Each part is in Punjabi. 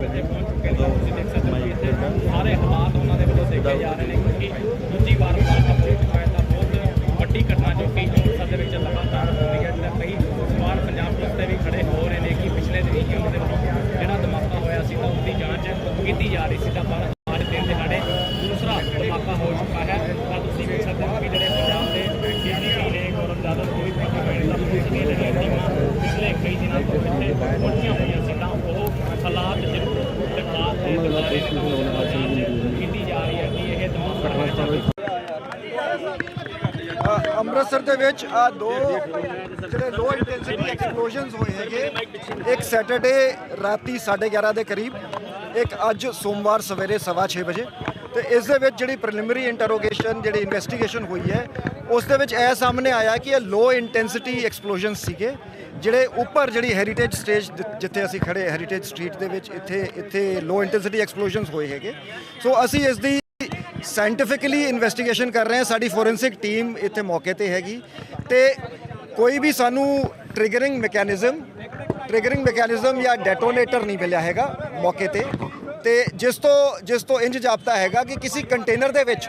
ਇੱਥੇ ਪਹੁੰਚ ਚੁੱਕੇ ਨੇ ਤੁਸੀਂ ਦੇਖ ਸਕਦੇ ਹੋ ਕਿ ਇੱਥੇ ਸਾਰੇ ਹਾਲਾਤ ਉਹਨਾਂ ਦੇ ਵੱਲੋਂ ਦੇਖੇ ਜਾ ਰਹੇ ਨੇ ਕਿਉਂਕਿ ਦੂਜੀ ਵਾਰ ਕੰਪਲੀਟ ਹੋਇਆ ਤਾਂ ਬਹੁਤ ਵੱਡੀ ਘਟਨਾ ਜੋ ਕਿ ਅੰਮ੍ਰਿਤਸਰ ਦੇ ਵਿੱਚ ਲਗਾਤਾਰ ਹੋ ਰਹੀ ਹੈ ਜਿਹੜਾ ਕਈ ਸਵਾਲ ਪੰਜਾਬ ਪੁਲਿਸ 'ਤੇ ਵੀ ਖੜੇ ਹੋ ਰਹੇ ਨੇ ਕਿ ਪਿਛਲੇ ਦਿਨੀ ਹੀ ਉਹਨਾਂ ਦੇ ਵੱਲੋਂ ਜਿਹੜਾ ਧਮਾਕਾ ਹੋਇਆ ਸੀ ਤਾਂ ਉਸਦੀ ਜਾਂਚ ਕੀਤੀ ਜਾ ਰਹੀ ਸੀ ਤਾਂ ਪਰ ਅੱਜ ਦਿਨ ਦਿਹਾੜੇ ਦੂਸਰਾ ਧਮਾਕਾ ਹੋ ਚੁੱਕਾ ਹੈ ਤਾਂ ਤੁਸੀਂ ਵੇਖ ਸਕਦੇ ਹੋ ਕਿ ਜਿਹੜੇ ਪੰਜਾਬ ਦੇ ਡੀਜੀਪੀ ਨੇ ਗੌਰਵ ਜਾਦਵ ਕੋਈ ਪ੍ਰਭਾਵਿਤ ਦਾ ਪੁਲਿਸ ਦੀਆਂ ਜਿਹੜੀਆਂ ਟੀਮਾਂ ਪਿਛਲੇ ਕਈ ਦਿਨਾਂ ਤੋਂ ਇੱਥੇ ਪਹੁੰਚੀਆਂ ਹੋਈਆਂ ਸੀ ਤਾਂ ਉਹ ਹਾਲਾਤ ਜ਼ਰੂਰ ਦਿਖਾ ਦੇ ਦਿਖਾ ਰਹੇ ਨੇ ਕੀਤੀ ਜਾ ਰਹੀ ਹੈ ਕਿ ਇਹ ਧਮਾਕਾ ਅ, ਅੰਮ੍ਰਿਤਸਰ ਦੇ ਵਿੱਚ ਆ ਦੋ ਜਿਹੜੇ ਲੋ ਇੰਟੈਂਸਿਟੀ ਐਕਸਪਲੋਜਨਸ ਹੋਏ ਹੈਗੇ ਇੱਕ ਸੈਟਰਡੇ ਰਾਤੀ 11:30 ਦੇ ਕਰੀਬ ਇੱਕ ਅੱਜ ਸੋਮਵਾਰ ਸਵੇਰੇ 6:30 ਵਜੇ। ਤੇ ਇਸ ਦੇ ਵਿੱਚ ਜਿਹੜੀ ਪ੍ਰੀਲਿਮਿਨਰੀ ਇੰਟਰੋਗੇਸ਼ਨ ਜਿਹੜੀ ਇਨਵੈਸਟੀਗੇਸ਼ਨ ਹੋਈ ਹੈ, ਉਸ ਦੇ ਵਿੱਚ ਇਹ ਸਾਹਮਣੇ ਆਇਆ ਕਿ ਇਹ ਲੋ ਇੰਟੈਂਸਿਟੀ ਐਕਸਪਲੋਜਨ ਸੀਗੇ, ਜਿਹੜੇ ਉੱਪਰ ਜਿਹੜੀ ਹੈਰੀਟੇਜ ਸਟੇਜ ਜਿੱਥੇ ਅਸੀਂ ਖੜੇ ਹੈਰੀਟੇਜ ਸਟਰੀਟ ਦੇ ਵਿੱਚ ਇੱਥੇ ਇੱਥੇ ਲੋ ਇੰਟੈਂਸਿਟੀ ਐਕਸਪਲੋਜਨਸ ਹੋਏ ਹੈਗੇ। ਸੋ ਅਸੀਂ ਇਸ ਦੀ ਸਾਇੰਟੀਫਿਕਲੀ ਇਨਵੈਸਟੀਗੇਸ਼ਨ ਕਰ ਰਹੇ ਹਾਂ, ਸਾਡੀ ਫੋਰੈਂਸਿਕ ਟੀਮ ਇੱਥੇ ਮੌਕੇ ਤੇ ਹੈਗੀ। ਤੇ ਕੋਈ ਵੀ ਸਾਨੂੰ ਟ੍ਰਿਗਰਿੰਗ ਮੈਕੈਨਿਜ਼ਮ ਟ੍ਰਿਗਰਿੰਗ ਮੈਕੈਨਿਜ਼ਮ ਜਾਂ ਡੈਟੋਨੇਟਰ ਨਹੀਂ ਮਿਲਿਆ ਹੈਗਾ ਮੌਕੇ ਤੇ। ਤੇ ਜਿਸ ਤੋਂ ਜਿਸ ਤੋਂ ਇੰਜ ਜਾਪਦਾ ਹੈਗਾ ਕਿ ਕਿਸੇ ਕੰਟੇਨਰ ਦੇ ਵਿੱਚ,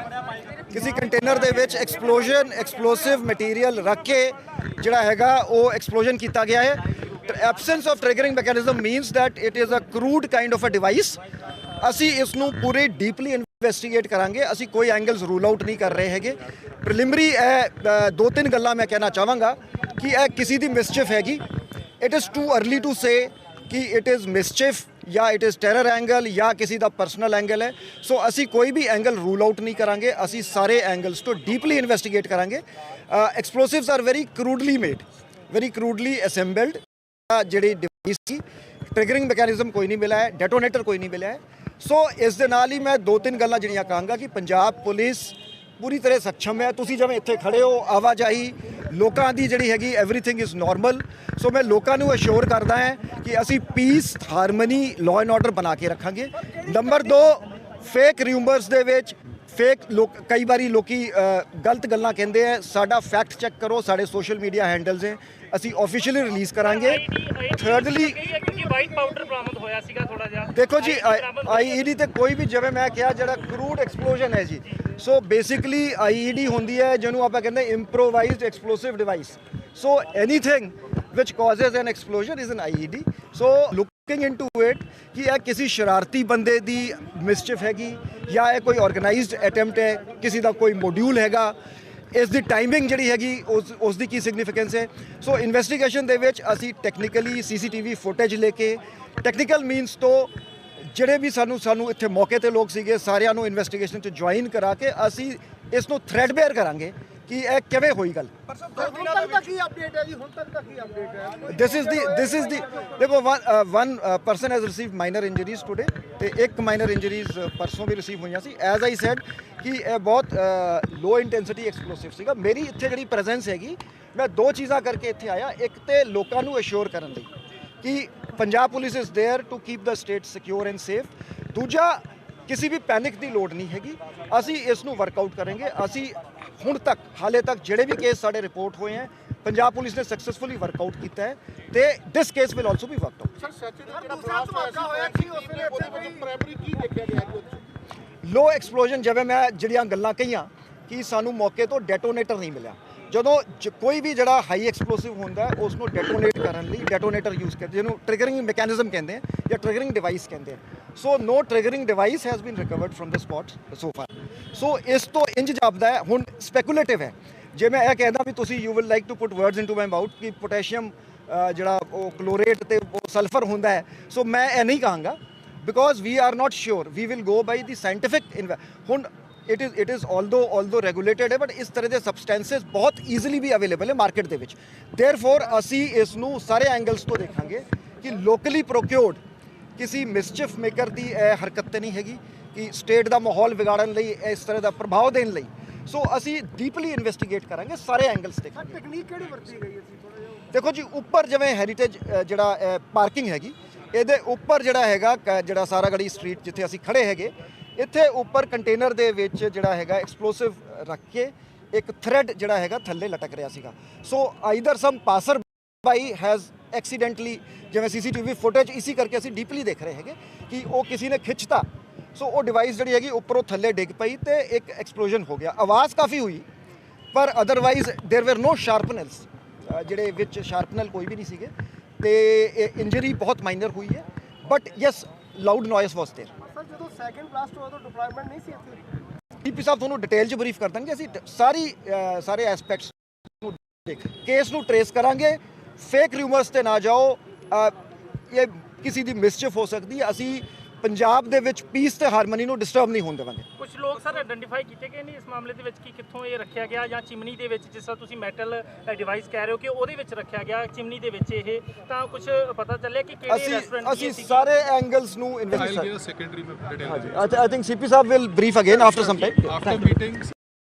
ਕਿਸੇ ਕੰਟੇਨਰ ਦੇ ਵਿੱਚ ਐਕਸਪਲੋਜਨ ਐਕਸਪਲੋਸਿਵ ਮਟੀਰੀਅਲ ਰੱਖ ਕੇ ਜਿਹੜਾ ਹੈਗਾ ਉਹ ਐਕਸਪਲੋਜਨ ਕੀਤਾ ਗਿਆ ਹੈ। Absence of triggering mechanism means that it is uh crude kind of uh device ਅਸੀਂ ਇਸ ਨੂੰ ਪੂਰੇ ਡੀਪਲੀ ਇਨਵੈਸਟੀਗੇਟ ਕਰਾਂਗੇ। ਅਸੀਂ ਕੋਈ ਐਂਗਲਸ ਰੂਲ ਆਊਟ ਨਹੀਂ ਕਰ ਰਹੇ ਹੈਗੇ। ਪ੍ਰੀਲਿਮਰੀ ਇਹ ਦੋ ਤਿੰਨ ਗੱਲਾਂ ਮੈਂ ਕਹਿਣਾ ਚਾਹਾਂਗਾ ਕਿ ਇਹ ਕਿਸੇ ਦੀ ਮਿਸਚਿਫ ਹੈਗੀ। It is too early to say ਕਿ ਇਟ ਇਜ਼ ਮਿਸਚਿਫ ਜਾਂ ਇਟ ਇਜ਼ ਟੈਰਰ ਐਂਗਲ ਜਾਂ ਕਿਸੇ ਦਾ ਪਰਸਨਲ ਐਂਗਲ ਹੈ ਸੋ ਅਸੀਂ ਕੋਈ ਵੀ ਐਂਗਲ ਰੂਲ ਆਊਟ ਨਹੀਂ ਕਰਾਂਗੇ ਅਸੀਂ ਸਾਰੇ ਐਂਗਲਸ ਤੋਂ ਡੀਪਲੀ ਇਨਵੈਸਟੀਗੇਟ ਕਰਾਂਗੇ explosives are very crudely made very crudely assembled ਜਿਹੜੀ ਡਿਵਾਈਸ ਸੀ ਟ੍ਰਿਗਰਿੰਗ ਮੈਕੈਨਿਜ਼ਮ ਕੋਈ ਨਹੀਂ ਮਿਲਿਆ ਹੈ ਡੈਟੋਨੇਟਰ ਕੋਈ ਨਹੀਂ ਮਿਲਿਆ ਹੈ ਸੋ ਇਸ ਦੇ ਨਾਲ ਹੀ ਮੈਂ ਦੋ ਤਿੰਨ ਗੱਲਾਂ ਜਿਹੜੀਆਂ ਕਹਾਂਗਾ ਕਿ ਪੰਜਾਬ ਪੁਲਿਸ ਪੂਰੀ ਤਰ੍ਹਾਂ ਸક્ષਮ ਹੈ। ਤੁਸੀਂ ਜਿਵੇਂ ਇੱਥੇ ਖੜੇ ਹੋ, ਆਵਾਜਾਈ ਲੋਕਾਂ ਦੀ ਜਿਹੜੀ ਹੈਗੀ ਐਵਰੀਥਿੰਗ ਇਜ਼ ਨਾਰਮਲ ਸੋ ਮੈਂ ਲੋਕਾਂ ਨੂੰ ਅਸ਼ੋਰ ਕਰਦਾ ਹਾਂ ਕਿ ਅਸੀਂ peace harmony law and order ਬਣਾ ਕੇ ਰੱਖਾਂਗੇ। ਨੰਬਰ 2 ਫੇਕ ਰਿਊਮਰਸ ਦੇ ਵਿੱਚ ਫੇਕ ਲੋਕ ਕਈ ਵਾਰੀ ਲੋਕੀ ਗਲਤ ਗੱਲਾਂ ਕਹਿੰਦੇ ਆ ਸਾਡਾ ਫੈਕਟ ਚੈੱਕ ਕਰੋ ਸਾਡੇ ਸੋਸ਼ਲ ਮੀਡੀਆ ਹੈਂਡਲਸ ਹੈ ਅਸੀਂ ਆਫੀਸ਼ੀਅਲੀ ਰਿਲੀਜ਼ ਕਰਾਂਗੇ। ਥਰਡਲੀ ਵਾਈਟ ਪਾਊਡਰ ਬਰਾਮਦ ਹੋਇਆ ਸੀਗਾ ਥੋੜਾ ਜਿਹਾ। ਦੇਖੋ ਜੀ ਆਈਈਡੀ ਤੇ ਕੋਈ ਵੀ ਜਿਵੇਂ ਮੈਂ ਕਿਹਾ ਜਿਹੜਾ ਕਰੂਡ ਐਕਸਪਲੋਜਨ ਹੈ ਜੀ। ਸੋ ਬੇਸਿਕਲੀ ਆਈਈਡੀ ਹੁੰਦੀ ਹੈ ਜਿਹਨੂੰ ਆਪਾਂ ਕਹਿੰਦੇ improvised explosive device so anything which causes an explosion is an IED so looking into it ਕਿ ਇਹ ਕਿਸੇ ਸ਼ਰਾਰਤੀ ਬੰਦੇ ਦੀ ਮਿਸਚਿਫ ਹੈਗੀ ਜਾਂ ਇਹ ਕੋਈ ਆਰਗੇਨਾਈਜ਼ਡ ਅਟੈਂਪਟ ਹੈ ਕਿਸੇ ਦਾ ਕੋਈ ਮੋਡਿਊਲ ਹੈਗਾ ਇਸ ਦੀ ਟਾਈਮਿੰਗ ਜਿਹੜੀ ਹੈਗੀ ਉਸ ਉਸ ਦੀ ਕੀ ਸਿਗਨੀਫੀਕੈਂਸ ਹੈ ਸੋ ਇਨਵੈਸਟੀਗੇਸ਼ਨ ਦੇ ਵਿੱਚ ਅਸੀਂ ਟੈਕਨੀਕਲੀ ਸੀਸੀਟੀਵੀ ਫੁਟੇਜ ਲੈ ਕੇ ਟੈਕਨੀਕਲ ਮੀਨਸ ਤੋਂ ਜਿਹੜੇ ਵੀ ਸਾਨੂੰ ਸਾਨੂੰ ਇੱਥੇ ਮੌਕੇ ਤੇ ਲੋਕ ਸੀਗੇ ਸਾਰਿਆਂ ਨੂੰ ਇਨਵੈਸਟੀਗੇਸ਼ਨ 'ਚ ਜੁਆਇਨ ਕਰਾ ਕੇ ਅਸੀਂ ਇਸ ਨੂੰ ਥ੍ਰੈਡ ਬੇਅਰ ਕਰਾਂਗੇ ਕਿ ਇਹ ਕਿਵੇਂ ਹੋਈ ਗੱਲ ਹੁਣ ਤੱਕ ਦਾ ਕੀ ਅਪਡੇਟ ਹੈ ਜੀ ਹੁਣ ਤੱਕ ਦਾ ਕੀ ਅਪਡੇਟ ਹੈ ਦਿਸ is the this is the ਦੇਖੋ one person has received minor injuries today ਤੇ ਇੱਕ ਮਾਈਨਰ ਇੰਜਰੀਜ਼ ਪਰਸੋਂ ਵੀ ਰਿਸੀਵ ਹੋਈਆਂ ਸੀ ਐਜ਼ ਆਈ ਸੈਡ ਕਿ ਇਹ ਬਹੁਤ ਲੋ ਇੰਟੈਂਸਿਟੀ ਐਕਸਪਲੋਸਿਵ ਸੀਗਾ ਮੇਰੀ ਇੱਥੇ ਜਿਹੜੀ ਪ੍ਰੈਜ਼ੈਂਸ ਹੈਗੀ ਮੈਂ ਦੋ ਚੀਜ਼ਾਂ ਕਰਕੇ ਇੱਥੇ ਆਇਆ ਇੱਕ ਤੇ ਲੋਕਾਂ ਨੂੰ ਅਸ਼ੋਰ ਕਰਨ ਲਈ ਕਿ Punjab police is there to keep the state secure and safe ਦੂਜਾ ਕਿਸੇ ਵੀ ਪੈਨਿਕ ਦੀ ਲੋੜ ਨਹੀਂ ਹੈਗੀ ਅਸੀਂ ਇਸ ਨੂੰ ਵਰਕਆਊਟ ਕਰਾਂਗੇ ਅਸੀਂ ਹੁਣ ਤੱਕ ਹਾਲੇ ਤੱਕ ਜਿਹੜੇ ਵੀ ਕੇਸ ਸਾਡੇ ਰਿਪੋਰਟ ਹੋਏ ਹੈ ਪੰਜਾਬ ਪੁਲਿਸ ਨੇ ਸਕਸੈਸਫੁਲੀ ਵਰਕਆਊਟ ਕੀਤਾ ਹੈ ਤੇ this case will also be worked out sir ਸੱਚ ਜਿਹੜਾ ਬਲਾਸਟ ਹੋਇਆ ਸੀ ਉਸ ਵੇਲੇ ਉੱਥੇ ਕੋਈ ਪ੍ਰਾਇਮਰੀ ਕੀ ਦੇਖਿਆ ਗਿਆ ਜੀ ਉਹਦੇ 'ਚ? ਲੋ ਐਕਸਪਲੋਜਨ ਜਿਵੇਂ ਮੈਂ ਜਿਹੜੀਆਂ ਗੱਲਾਂ ਕਹੀਆਂ ਕਿ ਸਾਨੂੰ ਮੌਕੇ ਤੋਂ ਡੈਟੋਨੇਟਰ ਨਹੀਂ ਮਿਲਿਆ। ਜਦੋਂ ਕੋਈ ਵੀ ਜਿਹੜਾ ਹਾਈ ਐਕਸਪਲੋਸਿਵ ਹੁੰਦਾ ਉਸ ਨੂੰ ਡੈਟੋਨੇਟ ਕਰਨ ਲਈ ਡੈਟੋਨੇਟਰ ਯੂਜ਼ ਕਰਦੇ ਜਿਹਨੂੰ ਟ੍ਰਿਗਰਿੰਗ ਮੈਕੈਨਿਜ਼ਮ ਕਹਿੰਦੇ ਆ ਜਾਂ ਟ੍ਰਿਗਰਿੰਗ ਡਿਵਾਈਸ ਕਹਿੰਦੇ ਆ। So no triggering device has been recovered from the spot so far so ਇਸ ਤੋਂ ਇੰਜ ਜਾਪਦਾ ਹੈ, ਹੁਣ ਸਪੈਕੂਲੇਟਿਵ ਹੈ। ਜੇ ਮੈਂ ਇਹ ਕਹਿੰਦਾ ਵੀ ਤੁਸੀਂ you will like to put words into my mouth ਕਿ ਪੋਟੈਸ਼ੀਅਮ ਜਿਹੜਾ ਉਹ ਕਲੋਰੇਟ ਤੇ ਉਹ ਸਲਫਰ ਹੁੰਦਾ ਹੈ। ਸੋ ਮੈਂ ਇਹ ਨਹੀਂ ਕਹਾਂਗਾ because we are not sure we will go by the scientific inv- ਹੁਣ it is it is although although regulated ਹੈ ਬਟ ਇਸ ਤਰ੍ਹਾਂ ਦੇ substances ਬਹੁਤ ਈਜ਼ੀਲੀ ਵੀ ਅਵੇਲੇਬਲ ਹੈ ਮਾਰਕੀਟ ਦੇ ਵਿੱਚ। Therefore, ਅਸੀਂ ਇਸ ਨੂੰ ਸਾਰੇ ਐਂਗਲਸ ਤੋਂ ਦੇਖਾਂਗੇ ਕਿ ਲੋਕਲੀ procured, ਕਿਸੇ ਮਿਸਚਿਫ ਮੇਕਰ ਦੀ ਇਹ ਹਰਕਤ ਤੇ ਨਹੀਂ ਹੈਗੀ। ਕਿ ਸਟੇਟ ਦਾ ਮਾਹੌਲ ਵਿਗਾੜਨ ਲਈ ਇਸ ਤਰ੍ਹਾਂ ਦਾ ਪ੍ਰਭਾਵ ਦੇਣ ਲਈ। ਸੋ ਅਸੀਂ ਡੀਪਲੀ ਇਨਵੈਸਟੀਗੇਟ ਕਰਾਂਗੇ ਸਾਰੇ ਐਂਗਲਸ ਦੇਖਾਂਗੇ। ਟੈਕਨੀਕ ਕਿਹੜੀ ਵਰਤੀ ਗਈ ਸੀ ਥੋੜਾ ਜਿਹਾ ਦੇਖੋ ਜੀ ਉੱਪਰ ਜਿਵੇਂ ਹੈਰੀਟੇਜ ਜਿਹੜਾ ਪਾਰਕਿੰਗ ਹੈਗੀ ਇਹਦੇ ਉੱਪਰ ਜਿਹੜਾ ਹੈਗਾ ਜਿਹੜਾ ਸਾਰਾ ਗੜੀ ਸਟਰੀਟ ਜਿੱਥੇ ਅਸੀਂ ਖੜੇ ਹੈਗੇ ਇੱਥੇ ਉੱਪਰ ਕੰਟੇਨਰ ਦੇ ਵਿੱਚ ਜਿਹੜਾ ਹੈਗਾ ਐਕਸਪਲੋਸਿਵ ਰੱਖ ਕੇ ਇੱਕ ਥ੍ਰੈਡ ਜਿਹੜਾ ਹੈਗਾ ਥੱਲੇ ਲਟਕ ਰਿਹਾ ਸੀਗਾ। So either some passer spy has accidentally ਜਿਵੇਂ ਸੀਸੀਟੀਵੀ ਫੁਟੇਜ ਇਸੀ ਕਰਕੇ ਅਸੀਂ ਡੀਪਲੀ ਦੇਖ ਰਹੇ ਹੈਗੇ ਕਿ ਉਹ ਕਿਸੇ ਨੇ ਖਿੱਚਤਾ। ਸੋ ਉਹ ਡਿਵਾਈਸ ਜਿਹੜੀ ਹੈਗੀ ਉੱਪਰੋਂ ਥੱਲੇ ਡਿੱਗ ਪਈ ਤੇ ਇੱਕ ਐਕਸਪਲੋਜਨ ਹੋ ਗਿਆ ਆਵਾਜ਼ ਕਾਫੀ ਹੋਈ ਪਰ ਅਦਰਵਾਈਜ਼ देयर ਵੇਰ ਨੋ ਸ਼ਾਰਪਨਰਸ ਜਿਹੜੇ ਵਿੱਚ ਸ਼ਾਰਪਨਰ ਕੋਈ ਵੀ ਨਹੀਂ ਸੀਗੇ ਤੇ ਇੰਜਰੀ ਬਹੁਤ ਮਾਈਨਰ ਹੋਈ ਹੈ but yes loud noise was there sir ਜਦੋਂ ਸੈਕਿੰਡ ਬਲਾਸਟ ਹੋਇਆ ਤਾਂ ਡਿਪਲੋਇਮੈਂਟ ਨਹੀਂ ਸੀ ਇੱਥੇ ਡੀਪੀ ਸਾਹਿਬ ਤੁਹਾਨੂੰ ਡਿਟੇਲ ਚ ਬਰੀਫ ਕਰ ਦਾਂਗੇ ਅਸੀਂ ਟ- ਸਾਰੀ ਅ, ਸਾਰੇ ਐਸਪੈਕਟਸ ਨੂੰ ਦੇਖ ਕੇਸ ਨੂੰ ਟਰੇਸ ਕਰਾਂਗੇ ਫੇਕ ਰਿਊਮਰਸ ਤੇ ਨਾ ਜਾਓ ਅ, ਇਹ ਕਿਸੇ ਦੀ ਮਿਸਚੀਫ ਹੋ ਸਕਦੀ ਹੈ ਅਸੀਂ ਪੰਜਾਬ ਦੇ ਵਿੱਚ ਪੀਸ ਤੇ ਹਾਰਮਨੀ ਨੂੰ ਡਿਸਟਰਬ ਨਹੀਂ ਹੋਣ ਦੇਵਾਂਗੇ ਕੁਝ ਲੋਕ ਸਰ ਆਇਡੈਂਟੀਫਾਈ ਕੀਤੇ ਗਏ ਨੇ ਇਸ ਮਾਮਲੇ ਦੇ ਵਿੱਚ ਕਿ ਕਿੱਥੋਂ ਇਹ ਰੱਖਿਆ ਗਿਆ ਜਾਂ ਚਿਮਨੀ ਦੇ ਵਿੱਚ ਜਿਸ ਤਰ੍ਹਾਂ ਤੁਸੀਂ ਮੈਟਲ ਡਿਵਾਈਸ ਕਹਿ ਰਹੇ ਹੋ ਕਿ ਉਹਦੇ ਵਿੱਚ ਰੱਖਿਆ ਗਿਆ ਚਿਮਨੀ ਦੇ ਵਿੱਚ ਇਹ ਤਾਂ ਕੁਝ ਪਤਾ ਚੱਲਿਆ ਕਿ ਕਿਹੜੇ ਅਸੀਂ ਰੈਸਟੋਰੈਂਟ ਅਸੀਂ ਸਾਰੇ ਐਂਗਲਸ ਨੂੰ investigate secondary detail. I, th- I think CP ਸਾਹਿਬ will brief again after some time. After meeting,